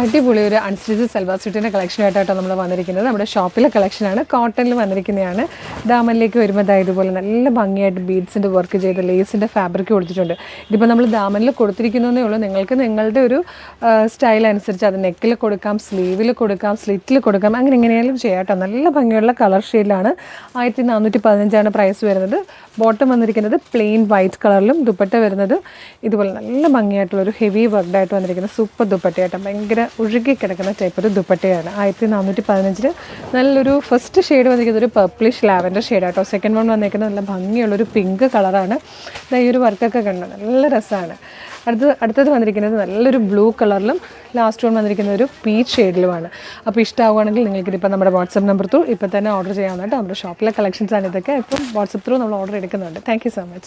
അടിപൊളി ഒരു അൺസ്റ്റിച്ച് സൽവാർ സ്യൂട്ടിന്റെ കളക്ഷനായിട്ടാണ് നമ്മൾ വന്നിരിക്കുന്നത്. നമ്മുടെ ഷോപ്പിലെ കളക്ഷനാണ്. കോട്ടണിൽ വന്നിരിക്കുന്നതാണ്. ദാമനിലേക്ക് വരുമ്പോൾ ദാ ഇതുപോലെ നല്ല ഭംഗിയായിട്ട് ബീഡ്സിന്റെ വർക്ക് ചെയ്ത് ലേസിന്റെ ഫാബ്രിക് കൊടുത്തിട്ടുണ്ട്. ഇതിപ്പോൾ നമ്മൾ ദാമനിൽ കൊടുത്തിരിക്കുന്നതേ ഉള്ളൂ. നിങ്ങൾക്ക് നിങ്ങളുടെ ഒരു സ്റ്റൈൽ അനുസരിച്ച് അത് നെക്കിൽ കൊടുക്കാം സ്ലീവിൽ കൊടുക്കാം സ്ലിറ്റിൽ കൊടുക്കാം അങ്ങനെ എങ്ങനെയാലും ചെയ്യാം നല്ല ഭംഗിയുള്ള കളർ ഷെയ്ഡിലാണ് ആയിരത്തി നാനൂറ്റി പതിനഞ്ചാണ് പ്രൈസ് വരുന്നത്. ബോട്ടം വന്നിരിക്കുന്നത് പ്ലെയിൻ വൈറ്റ് കളറിലും ദുപ്പട്ട വരുന്നത്. ഇതുപോലെ നല്ല ഭംഗിയായിട്ടുള്ള ഒരു ഹെവി വർക്ക്ഡായിട്ട് വന്നിരിക്കുന്ന സൂപ്പർ ദുപ്പട്ടയായിട്ട് ഭയങ്കര ഒഴുകി കിടക്കുന്ന ടൈപ്പ് ഒരു ദുപ്പട്ടയാണ്. ആയിരത്തി നാനൂറ്റി പതിനഞ്ചിൽ നല്ലൊരു ഫസ്റ്റ് ഷെയ്ഡ് വന്നിരിക്കുന്നത് ഒരു പർപ്പിളിഷ് ലാവൻഡർ ഷെയ്ഡ് ആട്ടോ. സെക്കൻഡ് വൺ വന്നിരിക്കുന്നത് നല്ല ഭംഗിയുള്ളൊരു പിങ്ക് കളറാണ് ഈ ഒരു വർക്കൊക്കെ കണ്ടു? നല്ല രസമാണ്. അടുത്ത അടുത്തത് വന്നിരിക്കുന്നത് നല്ലൊരു ബ്ലൂ കളറിലും ലാസ്റ്റ് വൺ വന്നിരിക്കുന്നത് ഒരു പീച്ച് ഷെയ്ഡിലുമാണ് അപ്പോൾ ഇഷ്ടമാവുകയാണെങ്കിൽ നിങ്ങൾക്ക് ഇതിപ്പോൾ നമ്മുടെ വാട്സപ്പ് നമ്പർ ത്രൂ ഇപ്പോൾ തന്നെ ഓർഡർ ചെയ്യാവുന്നതായിട്ട് നമ്മുടെ ഷോപ്പിലെ കളക്ഷൻസാണ് ഇതൊക്കെ. ഇപ്പം വാട്സപ്പ് ത്രൂ നമ്മൾ ഓർഡർ എടുക്കുന്നുണ്ട്. Thank so much